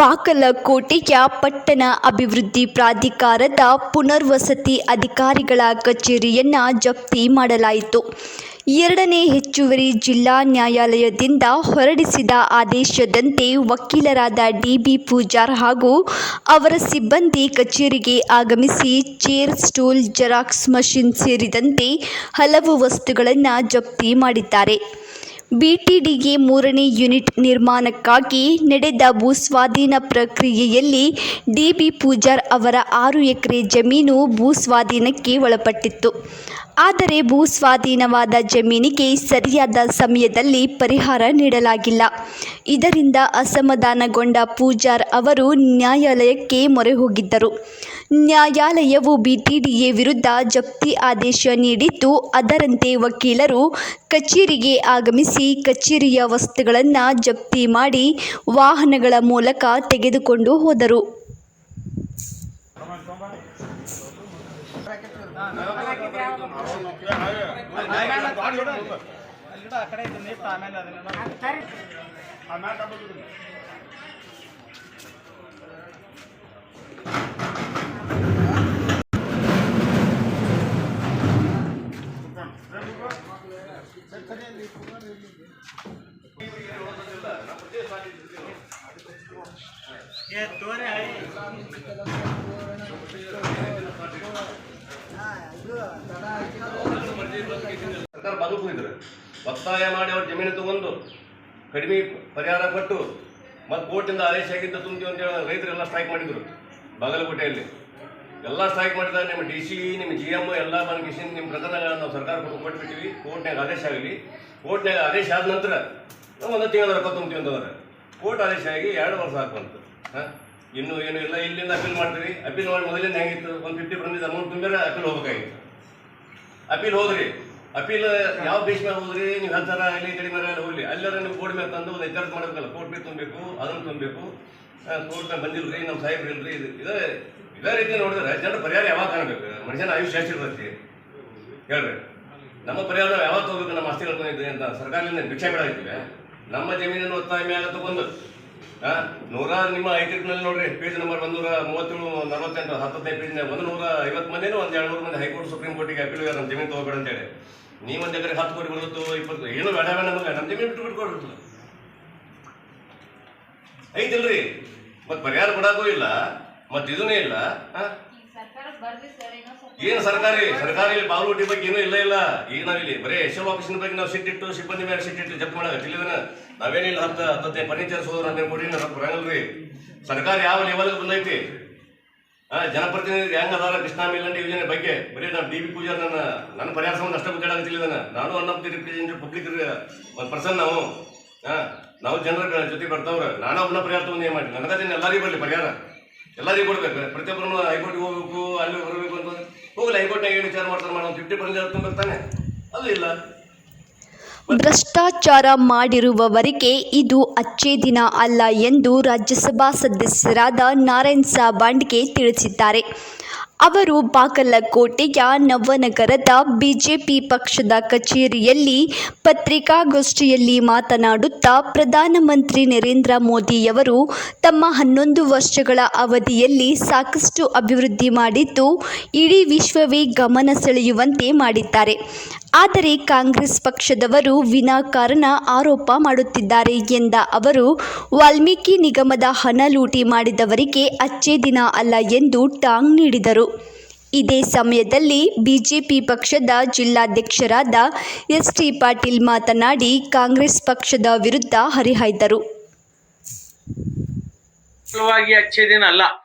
ಬಾಗಲಕೋಟೆಯ ಪಟ್ಟಣ ಅಭಿವೃದ್ಧಿ ಪ್ರಾಧಿಕಾರದ ಪುನರ್ವಸತಿ ಅಧಿಕಾರಿಗಳ ಕಚೇರಿಯನ್ನು ಜಪ್ತಿ ಮಾಡಲಾಯಿತು. ಎರಡನೇ ಹೆಚ್ಚುವರಿ ಜಿಲ್ಲಾ ನ್ಯಾಯಾಲಯದಿಂದ ಹೊರಡಿಸಿದ ಆದೇಶದಂತೆ ವಕೀಲರಾದ ಡಿಬಿ ಪೂಜಾರ್ ಹಾಗೂ ಅವರ ಸಿಬ್ಬಂದಿ ಕಚೇರಿಗೆ ಆಗಮಿಸಿ ಚೇರ್, ಸ್ಟೂಲ್, ಜೆರಾಕ್ಸ್ ಮಷಿನ್ ಸೇರಿದಂತೆ ಹಲವು ವಸ್ತುಗಳನ್ನು ಜಪ್ತಿ ಮಾಡಿದ್ದಾರೆ. ಬಿಟಿಡಿಗೆ ಮೂರನೇ ಯೂನಿಟ್ ನಿರ್ಮಾಣಕ್ಕಾಗಿ ನಡೆದ ಭೂಸ್ವಾಧೀನ ಪ್ರಕ್ರಿಯೆಯಲ್ಲಿ ಡಿಬಿ ಪೂಜಾರ್ ಅವರ ಆರು ಎಕರೆ ಜಮೀನು ಭೂಸ್ವಾಧೀನಕ್ಕೆ ಒಳಪಟ್ಟಿತ್ತು. ಆದರೆ ಭೂಸ್ವಾಧೀನವಾದ ಜಮೀನಿಗೆ ಸರಿಯಾದ ಸಮಯದಲ್ಲಿ ಪರಿಹಾರ ನೀಡಲಾಗಿಲ್ಲ. ಇದರಿಂದ ಅಸಮಾಧಾನಗೊಂಡ ಪೂಜಾರ್ ಅವರು ನ್ಯಾಯಾಲಯಕ್ಕೆ ಮೊರೆ ಹೋಗಿದ್ದರು. ನ್ಯಾಯಾಲಯವು ಬಿಟಿಡಿಎ ವಿರುದ್ಧ ಜಪ್ತಿ ಆದೇಶ ನೀಡಿದ್ದು, ಅದರಂತೆ ವಕೀಲರು ಕಚೇರಿಗೆ ಆಗಮಿಸಿ ಕಚೇರಿಯ ವಸ್ತುಗಳನ್ನು ಜಪ್ತಿ ಮಾಡಿ ವಾಹನಗಳ ಮೂಲಕ ತೆಗೆದುಕೊಂಡು ಹೋದರು. ಸರ್ಕಾರ ಬಾಗಿಲು ಕೂಗಿದ್ರು ಒತ್ತಾಯ ಮಾಡಿ ಅವ್ರ ಜಮೀನು ತಗೊಂಡು ಕಡಿಮೆ ಪರಿಹಾರ ಕೊಟ್ಟು ಮತ್ತು ಕೋರ್ಟಿಂದ ಆದೇಶ ಆಗಿದ್ದ ತುಂಬಿ ತುಂಬ್ತೀವಿ ಅಂತೇಳಿ ರೈತರೆಲ್ಲ ಸ್ಟ್ರೈಕ್ ಮಾಡಿದ್ರು. ಬಾಗಲಕೋಟೆಯಲ್ಲಿ. ಎಲ್ಲ ಸ್ಟ್ರೈಕ್ ಮಾಡಿದಾಗ ನಿಮ್ಮ ಡಿ ಸಿ ನಿಮ್ಮ ಜಿ ಎಂ ಎಲ್ಲ ಬಂದ್ಗಿಸಿ ನಿಮ್ಮ ಪ್ರಕರಣಗಳನ್ನು ನಾವು ಸರ್ಕಾರ ಕೊಟ್ಬಿಟ್ಟಿವಿ. ಕೋರ್ಟ್ನಾಗ ಆದೇಶ ಆಗಲಿ. ಕೋರ್ಟ್ನಾಗ ಆದೇಶ ಆದ ನಂತರ ನಾವು ಒಂದು ತಿಂಗಳ ರೊಕ್ಕ ತುಂಬ್ತೀವಿ ಅಂತಂದ್ರೆ. ಕೋರ್ಟ್ ಆದೇಶ ಆಗಿ ಎರಡು ವರ್ಷ ಹಾಕುವಂತ ಹಾಂ? ಇನ್ನೂ ಏನು ಇಲ್ಲ, ಇಲ್ಲಿಂದ ಅಪೀಲ್ ಮಾಡ್ತೀರಿ. ಅಪೀಲ್ ಮಾಡಿ ಮೊದಲಿಂದ ಹೆಂಗಿತ್ತು? ಒಂದು ಫಿಫ್ಟಿ ಪರ್ಸೆಂಟ್ ಅಮೌಂಟ್ ತುಂಬಿದ್ರೆ ಅಪೀಲ್ ಹೋಗ್ಬೇಕಾಗಿತ್ತು. ಅಪೀಲ್ ಹೋದ್ರಿ. ಅಪೀಲ್ ಯಾವ ಬೇಸ್ ಮೇಲೆ ಹೋದ್ರಿ? ನೀವು ಹೇಳ್ತಾರ ಅಲ್ಲಿ ಕಡಿಮೆ ಹೋಗ್ಲಿ. ಅಲ್ಲಾರ ನೀವು ಕೋರ್ಟ್ ಮೇಲೆ ತಂದು ಒಂದು ಎಚ್ಚರಿಕೆ ಮಾಡಬೇಕಲ್ಲ, ಕೋರ್ಟ್ ಮೇಲೆ ತುಂಬಬೇಕು, ಅದನ್ನು ತುಂಬಬೇಕು. ಕೋರ್ಟ್ ಬಂದಿಲ್ರಿ ನಮ್ಮ ಸಾಹೇಬ್ರಿ ಇಲ್ರಿ. ಇದು, ಇದೇ ಇದೇ ರೀತಿ ನೋಡಿದ್ರೆ ಜನರು ಪರಿಹಾರ ಯಾವಾಗ ಕಾಣಬೇಕು? ಮನುಷ್ಯನ ಆಯುಷ್ಯ ಎಷ್ಟಿರ್ತೈತಿ ಹೇಳ್ರಿ. ನಮ್ಮ ಪರಿಹಾರ ಯಾವಾಗ ತಗೋಬೇಕು? ನಮ್ಮ ಆಸ್ತಿಗಳು ಕಳ್ಕೊಂಡಿದ್ವಿ ಅಂತ ಸರ್ಕಾರದಿಂದ ಭಿಕ್ಷೆ ಬಿಡಾಯ್ತೀವಿ ನಮ್ಮ ಜಮೀನನ್ನು ಒತ್ತಾಯ ಮೇಲೆ ತಗೊಂಡು ನೂರಾರು ನಿಮ್ಮ ಹೈಕೋರ್ಟ್ನಲ್ಲಿ ನೋಡ್ರಿ ಪೇಜ್ ನಂಬರ್ ಒಂದೂರ ಮೂವತ್ತೇಳು, ನಲವತ್ತೆಂಟು ಹತ್ತೈದು ಪೇಜ್ ಒಂದು ನೂರ ಐವತ್ತು ಮಂದಿನೂ ಒಂದು ಎರಡು ನೂರು ಮಂದಿ ಹೈಕೋರ್ಟ್ ಸುಪ್ರೀಂ ಕೋರ್ಟಿಗೆ ಅಪೀಲ್ ನಮ್ಮ ಜಮೀನು ತಗೋಬೇಡ ಅಂತೇಳಿ ನೀವು ಒಂದು ಎಕರೆ ಹತ್ತು ಕೋಟಿ ಬರುತ್ತೋ ಇಪ್ಪತ್ತು ಏನು ಬೇಡ ಬೇಡ ನಮಗೆ ನಮ್ಮ ಜಮೀನು ಬಿಟ್ಟು ಬಿಟ್ಕೊಡ್ರಿ ಐತಿಲ್ರಿ, ಮತ್ತೆ ಪರಿಹಾರ ಕೊಡಕ್ಕೂ ಇಲ್ಲ, ಮತ್ತೆ ಇದನ್ನೇ ಇಲ್ಲ, ಆ? ಏನು ಸರ್ಕಾರಿ? ಸರ್ಕಾರಿ ಬಾಗುಟಿ ಬಗ್ಗೆ ಏನೂ ಇಲ್ಲ ಇಲ್ಲ. ಈಗ ನಾವಿಲ್ಲಿ ಬರೀ ಎಸ್ ಎಲ್ ಆಫೀಸಿನ ಬಗ್ಗೆ ನಾವು ಸಿಟ್ಟಿಟ್ಟು ಸಿಬ್ಬಂದಿ ಮೇಲೆ ಸಿಟ್ಟಿಟ್ಟು ಜಪ್ ಮಾಡಕ್ಕೆ ನಾವೇನಿಲ್ಲ ಅಂತ ಹತ್ತತ್ತೆ ಫರ್ನಿಚರ್ ಸೋದ್ರ ಅಂತ ಕೊಡಿ ನಾವು ಬರಂಗಲ್ರಿ ಸರ್ಕಾರ ಯಾವ ಲೆವೆಲ್ಗೆ ಬಂದೈತಿ? ಜನಪ್ರತಿನಿಧಿ ಹೆಂಗ್ ಅದಾರ? ಕೃಷ್ಣ ಮೇಲಂಡಿ ಯೋಜನೆ ಬಗ್ಗೆ. ಬರೀ ನಾನು ಡಿ ಬಿ ಪೂಜಾರ್ ನನ್ನ ನನ್ನ ಪರಿಹಾರ ಸಂಬಂಧ ಅಷ್ಟ ಗೊತ್ತಾಗತ್ತಿಲ್ಲ ನಾನು one of the representative public ಒಂದು ಪರ್ಸನ್ ನಾವು. ನಾವು ಜನರ ಜೊತೆ ಬರ್ತಾವ್ರ. ನಾನು ಒಬ್ಬನ ಪರಿಹಾರ ತಗೊಂಡು ಏನು ಮಾಡಿ ನನಗದೇನು ಎಲ್ಲರಿಗೂ ಬರಲಿ, ಪರಿಹಾರ. ಎಲ್ಲರಿಗೂ ಕೊಡ್ಬೇಕು. ಪ್ರತಿಯೊಬ್ಬರನ್ನು ಹೈಕೋರ್ಟ್ಗೆ ಹೋಗ್ಬೇಕು ಅಲ್ಲಿ ಬರಬೇಕು ಅಂತ. ಹೋಗಲಿ ಹೈಕೋರ್ಟ್ನಾಗ ಏನು ವಿಚಾರ ಮಾಡ್ತಾರೆ ಮಾಡೋ ಫಿಫ್ಟಿ ಪರ್ಸೆಂಟ್ ತುಂಬಿರ್ತಾನೆ? ಅದು ಇಲ್ಲ. ಭ್ರಷ್ಟಾಚಾರ ಮಾಡಿರುವವರಿಗೆ ಇದು ಅಚ್ಚೇ ದಿನ ಅಲ್ಲ ಎಂದು ರಾಜ್ಯಸಭಾ ಸದಸ್ಯರಾದ ನಾರಾಯಣ್ ಸಾಬಾಂಡ್ಗೆ ತಿಳಿಸಿದ್ದಾರೆ. ಅವರು ಬಾಗಲಕೋಟೆಯ ನವನಗರದ ಬಿಜೆಪಿ ಪಕ್ಷದ ಕಚೇರಿಯಲ್ಲಿ ಪತ್ರಿಕಾಗೋಷ್ಠಿಯಲ್ಲಿ ಮಾತನಾಡುತ್ತಾ ಪ್ರಧಾನಮಂತ್ರಿ ನರೇಂದ್ರ ಮೋದಿಯವರು ತಮ್ಮ ಹನ್ನೊಂದು ವರ್ಷಗಳ ಅವಧಿಯಲ್ಲಿ ಸಾಕಷ್ಟು ಅಭಿವೃದ್ಧಿ ಮಾಡಿದ್ದು ಇಡೀ ವಿಶ್ವವೇ ಗಮನ ಸೆಳೆಯುವಂತೆ ಮಾಡಿದ್ದಾರೆ. ಆದರೆ ಕಾಂಗ್ರೆಸ್ ಪಕ್ಷದವರು ವಿನಾಕಾರಣ ಆರೋಪ ಮಾಡುತ್ತಿದ್ದಾರೆ ಎಂದ ಅವರು, ವಾಲ್ಮೀಕಿ ನಿಗಮದ ಹಣ ಲೂಟಿ ಮಾಡಿದವರಿಗೆ ಅಚ್ಚೇ ದಿನ ಅಲ್ಲ ಎಂದು ಟಾಂಗ್ ನೀಡಿದರು. ಇದೇ ಸಮಯದಲ್ಲಿ ಬಿಜೆಪಿ ಪಕ್ಷದ ಜಿಲ್ಲಾಧ್ಯಕ್ಷರಾದ ಎಸ್ ಟಿ ಪಾಟೀಲ್ ಮಾತನಾಡಿ ಕಾಂಗ್ರೆಸ್ ಪಕ್ಷದ ವಿರುದ್ಧ ಹರಿಹಾಯ್ದರು. ಅಲ್ಲ.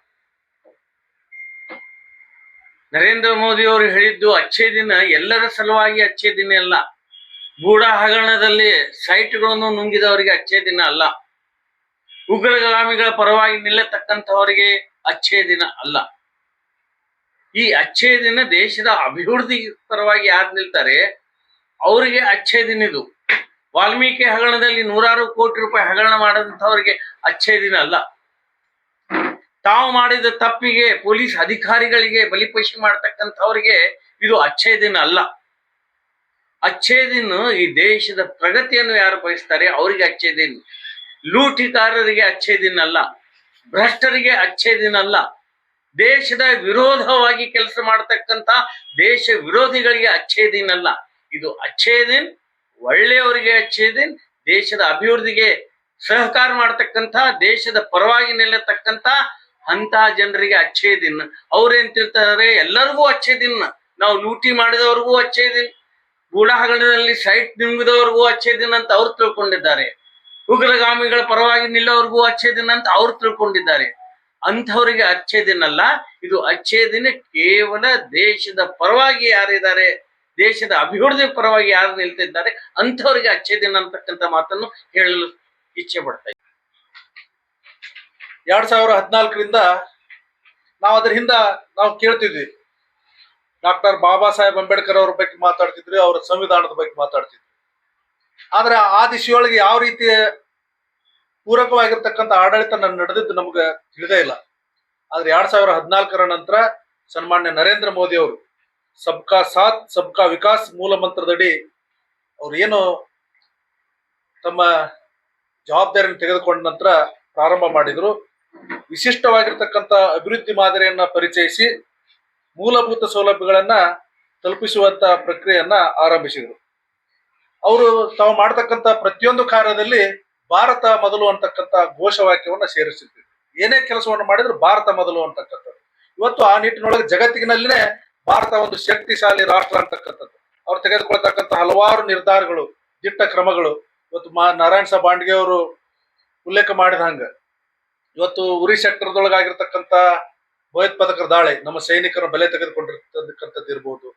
ನರೇಂದ್ರ ಮೋದಿ ಅವರು ಹೇಳಿದ್ದು ಅಚ್ಚೇ ದಿನ, ಎಲ್ಲರ ಸಲುವಾಗಿ ಅಚ್ಚೇ ದಿನ ಅಲ್ಲ. ಗೂಢ ಹಗರಣದಲ್ಲಿ ಸೈಟ್ಗಳನ್ನು ನುಂಗಿದವರಿಗೆ ಅಚ್ಚೇ ದಿನ ಅಲ್ಲ. ಉಗ್ರಗಾಮಿಗಳ ಪರವಾಗಿ ನಿಲ್ಲತಕ್ಕಂಥವರಿಗೆ ಅಚ್ಚೇ ದಿನ ಅಲ್ಲ. ಈ ಅಚ್ಚೇ ದಿನ ದೇಶದ ಅಭಿವೃದ್ಧಿ ಪರವಾಗಿ ಯಾರು ನಿಲ್ತಾರೆ? ಅವರಿಗೆ ಅಚ್ಚೇ ದಿನ ಇದು. ವಾಲ್ಮೀಕಿ ಹಗರಣದಲ್ಲಿ ನೂರಾರು ಕೋಟಿ ರೂಪಾಯಿ ಹಗರಣ ಮಾಡಿದಂಥವರಿಗೆ ಅಚ್ಚೇ ದಿನ ಅಲ್ಲ. ತಾವು ಮಾಡಿದ ತಪ್ಪಿಗೆ ಪೊಲೀಸ್ ಅಧಿಕಾರಿಗಳಿಗೆ ಬಲಿಪಶು ಮಾಡ್ತಕ್ಕಂಥವ್ರಿಗೆ ಇದು ಅಚ್ಚೇ ದಿನ ಅಲ್ಲ. ಅಚ್ಚೇ ದಿನ ಈ ದೇಶದ ಪ್ರಗತಿಯನ್ನು ಯಾರು ಬಯಸ್ತಾರೆ ಅವರಿಗೆ ಅಚ್ಚೇ ದಿನ. ಲೂಟಿಕಾರರಿಗೆ ಅಚ್ಚೇ ದಿನ ಅಲ್ಲ. ಭ್ರಷ್ಟರಿಗೆ ಅಚ್ಚೇ ದಿನ ಅಲ್ಲ. ದೇಶದ ವಿರೋಧವಾಗಿ ಕೆಲಸ ಮಾಡತಕ್ಕಂತ ದೇಶ ವಿರೋಧಿಗಳಿಗೆ ಅಚ್ಚೇ ದಿನ ಅಲ್ಲ. ಇದು ಅಚ್ಚೇ ದಿನ, ಒಳ್ಳೆಯವರಿಗೆ ಅಚ್ಚೇ ದಿನ, ದೇಶದ ಅಭಿವೃದ್ಧಿಗೆ ಸಹಕಾರ ಮಾಡತಕ್ಕಂತ ದೇಶದ ಪರವಾಗಿ ನಿಲ್ಲತಕ್ಕಂತ ಅಂತಹ ಜನರಿಗೆ ಅಚ್ಚೇ ದಿನ. ಅವ್ರೇನ್ ತಿಳ್ತಾರೆ ಎಲ್ಲರಿಗೂ ಅಚ್ಚೇ ದಿನ. ನಾವು ಲೂಟಿ ಮಾಡಿದವ್ರಿಗೂ ಅಚ್ಚೇ ದಿನ. ಗೂಢಾಹರಣದಲ್ಲಿ ಸೈಟ್ ನುಂಗಿದವ್ರಿಗೂ ಅಚ್ಚೇ ದಿನ ಅಂತ ಅವ್ರು ತಿಳ್ಕೊಂಡಿದ್ದಾರೆ. ಉಗ್ರಗಾಮಿಗಳ ಪರವಾಗಿ ನಿಲ್ಲೋರ್ಗೂ ಅಚ್ಚೇ ದಿನ ಅಂತ ಅವ್ರು ತಿಳ್ಕೊಂಡಿದ್ದಾರೆ. ಅಂಥವರಿಗೆ ಅಚ್ಚೇ ದಿನ ಅಲ್ಲ, ಇದು ಅಚ್ಚೇ ದಿನ ಕೇವಲ ದೇಶದ ಪರವಾಗಿ ಯಾರಿದ್ದಾರೆ, ದೇಶದ ಅಭಿವೃದ್ಧಿ ಪರವಾಗಿ ಯಾರು ನಿಲ್ತಿದ್ದಾರೆ, ಅಂಥವರಿಗೆ ಅಚ್ಚೇ ದಿನ ಅಂತಕ್ಕಂಥ ಮಾತನ್ನು ಹೇಳಲು ಇಚ್ಛೆ ಪಡ್ತಾ. ಎರಡ್ ಸಾವಿರ ಹದಿನಾಲ್ಕರಿಂದ ನಾವು ಅದ್ರ ಹಿಂದ ನಾವು ಕೇಳ್ತಿದ್ವಿ. ಡಾಕ್ಟರ್ ಬಾಬಾ ಸಾಹೇಬ್ ಅಂಬೇಡ್ಕರ್ ಅವ್ರ ಬಗ್ಗೆ ಮಾತಾಡ್ತಿದ್ರು, ಅವರ ಸಂವಿಧಾನದ ಬಗ್ಗೆ ಮಾತಾಡ್ತಿದ್ವಿ ಆದ್ರೆ ಆ ದಿಶೆಯೊಳಗೆ ಯಾವ ರೀತಿ ಪೂರಕವಾಗಿರ್ತಕ್ಕಂಥ ಆಡಳಿತ ನಡೆದಿದ್ದು ನಮ್ಗೆ ತಿಳಿದೇ ಇಲ್ಲ. ಆದ್ರೆ ಎರಡ್ ಸಾವಿರ ಹದಿನಾಲ್ಕರ ನಂತರ ಸನ್ಮಾನ್ಯ ನರೇಂದ್ರ ಮೋದಿ ಅವರು ಸಬ್ಕಾ ಸಾಥ್, ಸಬ್ಕಾ ವಿಕಾಸ್ ಮೂಲ ಮಂತ್ರದಡಿ ಅವ್ರು ಏನು ತಮ್ಮ ಜವಾಬ್ದಾರಿಯನ್ನು ತೆಗೆದುಕೊಂಡ ನಂತರ ಪ್ರಾರಂಭ ಮಾಡಿದ್ರು. ವಿಶಿಷ್ಟವಾಗಿರ್ತಕ್ಕಂಥ ಅಭಿವೃದ್ಧಿ ಮಾದರಿಯನ್ನ ಪರಿಚಯಿಸಿ ಮೂಲಭೂತ ಸೌಲಭ್ಯಗಳನ್ನ ತಲುಪಿಸುವಂತ ಪ್ರಕ್ರಿಯೆಯನ್ನ ಆರಂಭಿಸಿದರು. ಅವರು ತಾವು ಮಾಡತಕ್ಕಂತ ಪ್ರತಿಯೊಂದು ಕಾರ್ಯದಲ್ಲಿ ಭಾರತ ಮೊದಲು ಅಂತಕ್ಕಂಥ ಘೋಷವಾಕ್ಯವನ್ನ ಸೇರಿಸಿದ್ರು. ಏನೇ ಕೆಲಸವನ್ನು ಮಾಡಿದ್ರು ಭಾರತ ಮೊದಲು ಅಂತಕ್ಕಂಥದ್ದು. ಇವತ್ತು ಆ ನಿಟ್ಟಿನೊಳಗೆ ಜಗತ್ತಿನಲ್ಲಿನೇ ಭಾರತ ಒಂದು ಶಕ್ತಿಶಾಲಿ ರಾಷ್ಟ್ರ ಅಂತಕ್ಕಂಥದ್ದು. ಅವ್ರು ತೆಗೆದುಕೊಳ್ತಕ್ಕಂಥ ಹಲವಾರು ನಿರ್ಧಾರಗಳು, ದಿಟ್ಟ ಕ್ರಮಗಳು. ಇವತ್ತು ಮಾ ನಾರಾಯಣ ಸಾಬ್ ಬಾಂಡ್ಗೆ ಅವರು ಉಲ್ಲೇಖ ಮಾಡಿದ ಹಂಗ ಇವತ್ತು ಉರಿ ಸೆಕ್ಟರ್ದೊಳಗಾಗಿರ್ತಕ್ಕಂಥ ಭಯೋತ್ಪಾದಕರ ದಾಳಿ ನಮ್ಮ ಸೈನಿಕರ ಬೆಲೆ ತೆಗೆದುಕೊಂಡಿರ್ತಕ್ಕಂಥದ್ದು ಇರ್ಬೋದು.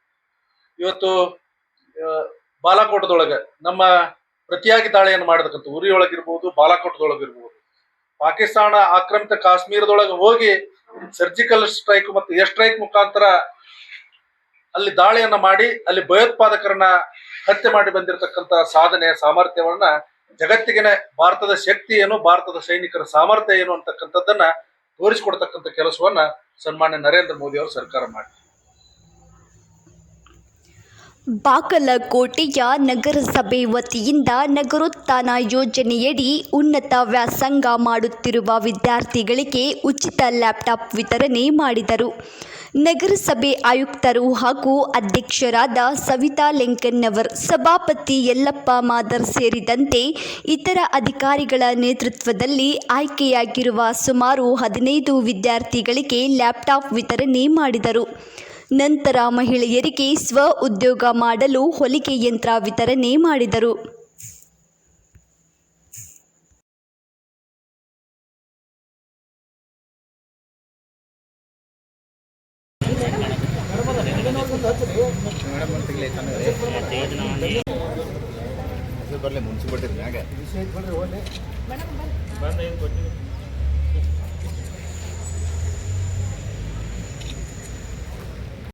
ಇವತ್ತು ಬಾಲಾಕೋಟದೊಳಗೆ ನಮ್ಮ ಪ್ರತಿಯಾಗಿ ದಾಳಿಯನ್ನು ಮಾಡತಕ್ಕಂಥ ಉರಿಯೊಳಗಿರ್ಬೋದು, ಬಾಲಾಕೋಟದೊಳಗಿರ್ಬೋದು. ಪಾಕಿಸ್ತಾನ ಆಕ್ರಮಿತ ಕಾಶ್ಮೀರದೊಳಗೆ ಹೋಗಿ ಸರ್ಜಿಕಲ್ ಸ್ಟ್ರೈಕ್ ಮತ್ತು ಏರ್ ಸ್ಟ್ರೈಕ್ ಮುಖಾಂತರ ಅಲ್ಲಿ ದಾಳಿಯನ್ನ ಮಾಡಿ ಅಲ್ಲಿ ಭಯೋತ್ಪಾದಕರನ್ನ ಹತ್ಯೆ ಮಾಡಿ ಬಂದಿರತಕ್ಕಂತ ಸಾಧನೆ, ಸಾಮರ್ಥ್ಯವನ್ನ ಜಗತ್ತಿಗೆನೆ ಭಾರತದ ಶಕ್ತಿ ಏನು, ಭಾರತದ ಸೈನಿಕರ ಸಾಮರ್ಥ್ಯ ಏನು ಅಂತಕ್ಕಂಥದ್ದನ್ನ ತೋರಿಸಿಕೊಡ್ತಕ್ಕಂಥ ಕೆಲಸವನ್ನ ಸನ್ಮಾನ್ಯ ನರೇಂದ್ರ ಮೋದಿ ಅವರು ಸರ್ಕಾರ ಮಾಡಿ ಬಾಗಲಕೋಟೆಯ ನಗರಸಭೆ ವತಿಯಿಂದ ನಗರೋತ್ಥಾನ ಯೋಜನೆಯಡಿ ಉನ್ನತ ವ್ಯಾಸಂಗ ಮಾಡುತ್ತಿರುವ ವಿದ್ಯಾರ್ಥಿಗಳಿಗೆ ಉಚಿತ ಲ್ಯಾಪ್ಟಾಪ್ ವಿತರಣೆ ಮಾಡಿದರು. ನಗರಸಭೆ ಆಯುಕ್ತರು ಹಾಗೂ ಅಧ್ಯಕ್ಷರಾದ ಸವಿತಾ ಲೆಂಕನ್ನವರ್ ಸಭಾಪತಿ ಯಲ್ಲಪ್ಪ ಮಾದರ್ ಸೇರಿದಂತೆ ಇತರ ಅಧಿಕಾರಿಗಳ ನೇತೃತ್ವದಲ್ಲಿ ಆಯ್ಕೆಯಾಗಿರುವ ಸುಮಾರು ಹದಿನೈದು ವಿದ್ಯಾರ್ಥಿಗಳಿಗೆ ಲ್ಯಾಪ್ಟಾಪ್ ವಿತರಣೆ ಮಾಡಿದರು. ನಂತರ ಮಹಿಳೆಯರಿಗೆ ಸ್ವ ಉದ್ಯೋಗ ಮಾಡಲು ಹೊಲಿಗೆ ಯಂತ್ರ ವಿತರಣೆ ಮಾಡಿದರು. ಬರ್ಲಿ ಮುನ್ಸಿಪಾಲ್ಟಿ ಮ್ಯಾಗ.